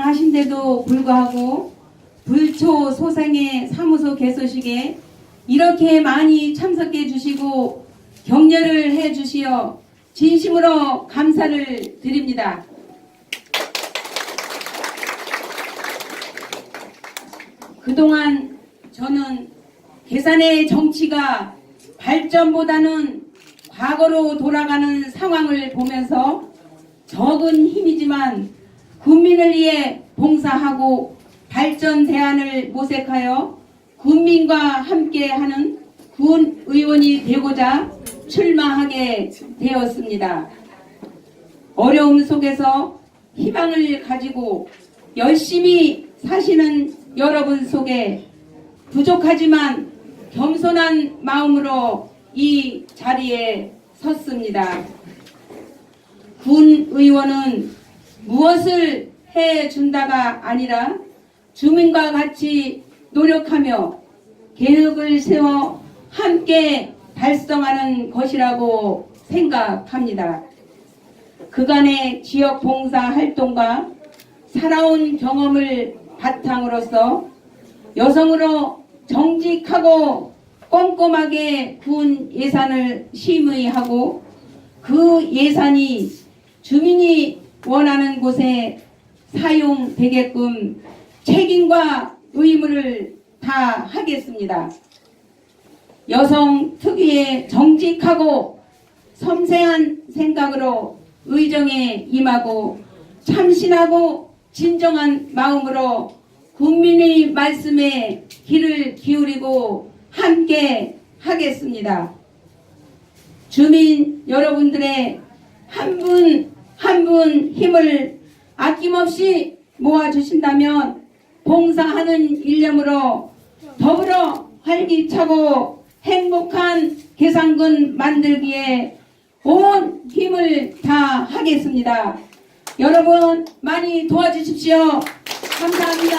하신데도 불구하고 불초 소생의 사무소 개소식에 이렇게 많이 참석해 주시고 격려를 해 주시어 진심으로 감사를 드립니다. 그동안 저는 계산의 정치가 발전보다는 과거로 돌아가는 상황을 보면서 적은 힘이지만 국민을 위해 봉사하고 발전 대안을 모색하여 국민과 함께하는 군 의원이 되고자 출마하게 되었습니다. 어려움 속에서 희망을 가지고 열심히 사시는 여러분 속에 부족하지만 겸손한 마음으로 이 자리에 섰습니다. 군 의원은 무엇을 해 준다가 아니라 주민과 같이 노력하며 계획을 세워 함께 달성하는 것이라고 생각합니다. 그간의 지역 봉사 활동과 살아온 경험을 바탕으로서 여성으로 정직하고 꼼꼼하게 군 예산을 심의하고 그 예산이 주민이 원하는 곳에 사용되게끔 책임과 의무를 다하겠습니다. 여성 특유의 정직하고 섬세한 생각으로 의정에 임하고 참신하고 진정한 마음으로 국민의 말씀에 귀를 기울이고 함께 하겠습니다. 주민 여러분들의 한 분 한분 힘을 아낌없이 모아주신다면 봉사하는 일념으로 더불어 활기차고 행복한 계산군 만들기에 온 힘을 다하겠습니다. 여러분 많이 도와주십시오. 감사합니다.